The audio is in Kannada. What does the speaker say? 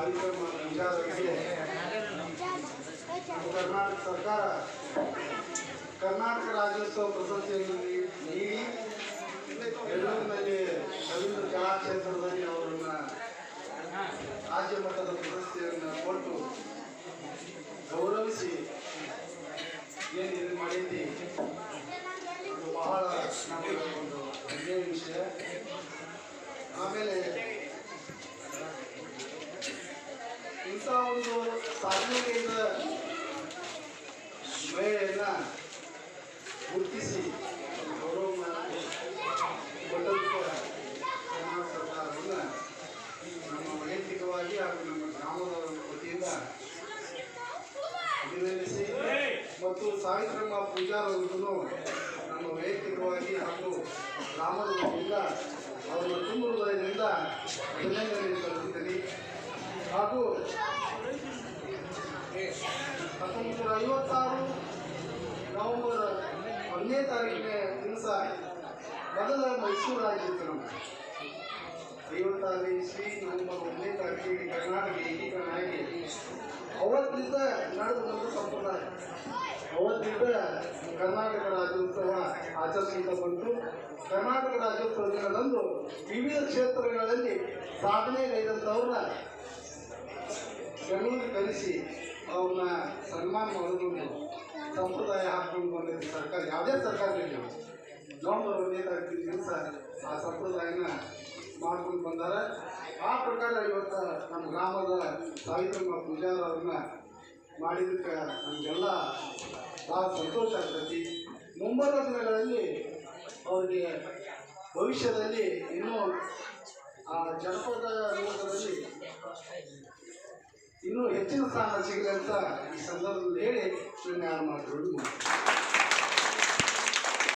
ಸಾವಿತ್ರಮ್ಮ ಪೂಜಾರವರಿಗೆ ಕರ್ನಾಟಕ ಸರ್ಕಾರ ಕರ್ನಾಟಕ ರಾಜ್ಯೋತ್ಸವ ಪ್ರಶಸ್ತಿಯನ್ನು ನೀಡಿ ಬೆಂಗಳೂರಿನಲ್ಲಿ ರವೀಂದ್ರ ಕಲಾಕ್ಷೇತ್ರದಲ್ಲಿ ಅವರನ್ನ ರಾಜ್ಯ ಮಟ್ಟದ ಪ್ರಶಸ್ತಿಯನ್ನು ಕೊಟ್ಟು ಗೌರವಿಸಿ ಏನು ಇದು ಮಾಡೈತಿ ಒಂದು ಸಾಧನೆಯಿಂದ ಮಹಿಳೆಯನ್ನ ಗುರುತಿಸಿ ಗೌರವ ಕರ್ನಾಟಕ ಸರ್ಕಾರವನ್ನು ನಮ್ಮ ವೈಯಕ್ತಿಕವಾಗಿ ಹಾಗೂ ನಮ್ಮ ಗ್ರಾಮದ ವತಿಯಿಂದ ಅಭಿನಂದಿಸಿ ಮತ್ತು ಸಾವಿತ್ರಮ್ಮ ಪೂಜಾರವರನ್ನು ನಮ್ಮ ವೈಯಕ್ತಿಕವಾಗಿ ಹಾಗೂ ಗ್ರಾಮದ ವತಿಯಿಂದ ಅವರ ತುಂಬ ಹೃದಯದಿಂದ ಅಭಿನಂದನೆ ಹಾಗೂ ಹತ್ತೊಂಬತ್ತು ಐವತ್ತಾರು ನವೆಂಬರ್ ಒಂದನೇ ತಾರೀಕಿನ ದಿವಸ ಮೊದಲ ಮೈಸೂರು ರಾಜ್ಯಕ್ಕೆ ನಮ್ಮ ಐವತ್ತಾರು ಇಸ್ವಿ, ನವೆಂಬರ್ ಒಂದನೇ ತಾರೀಕಿಗೆ ಕರ್ನಾಟಕ ಏಕೀಕರಣ ಆಗಿ ಅವತ್ತಿಂದ ನಡೆದು ಬಂದ ಸಂಪ್ರದಾಯ. ಅವತ್ತಿಂದ ಕರ್ನಾಟಕ ರಾಜ್ಯೋತ್ಸವ ಆಚರಿಸುತ್ತಾ ಬಂತು. ಕರ್ನಾಟಕ ರಾಜ್ಯೋತ್ಸವ ದಿನದಂದು ವಿವಿಧ ಕ್ಷೇತ್ರಗಳಲ್ಲಿ ಸಾಧನೆ ಸಾಧನೆಗೈದಂಥವ್ರನ್ನ ಬೆಂಗಳೂರಿಗೆ ಕಲಿಸಿ ಅವ್ರನ್ನ ಸನ್ಮಾನ ಮಾಡಿಕೊಂಡು ಸಂಪ್ರದಾಯ ಹಾಕೊಂಡು ಬಂದಿದ್ದ ಸರ್ಕಾರ. ಯಾವುದೇ ಸರ್ಕಾರ ಇರಲಿ ನವಂಬರ್ ಒಂದನೇ ದಿವಸ ಆ ಸಂಪ್ರದಾಯನ ಮಾಡ್ಕೊಂಡು ಬಂದಾರೆ. ಆ ಪ್ರಕಾರ ಇವತ್ತು ನಮ್ಮ ಗ್ರಾಮದ ಸಾವಿತ್ರಮ್ಮ ಪೂಜಾರ ಅವ್ರನ್ನ ಮಾಡಿದ್ದಕ್ಕೆ ನಮಗೆಲ್ಲ ಭಾಳ ಸಂತೋಷ ಆಗ್ತೈತಿ. ಮುಂಬರುವ ದಿನಗಳಲ್ಲಿ ಅವರಿಗೆ ಭವಿಷ್ಯದಲ್ಲಿ ಇನ್ನೂ ಆ ಜನಪದ ಲೋಕದಲ್ಲಿ ಇನ್ನೂ ಹೆಚ್ಚಿನ ಸ್ಥಾನ ಸಿಗಲಿ ಅಂತ ಈ ಸಂದರ್ಭದಲ್ಲಿ ಹೇಳಿ ನಾನು ಮಾಡ್ಕೊಂಡು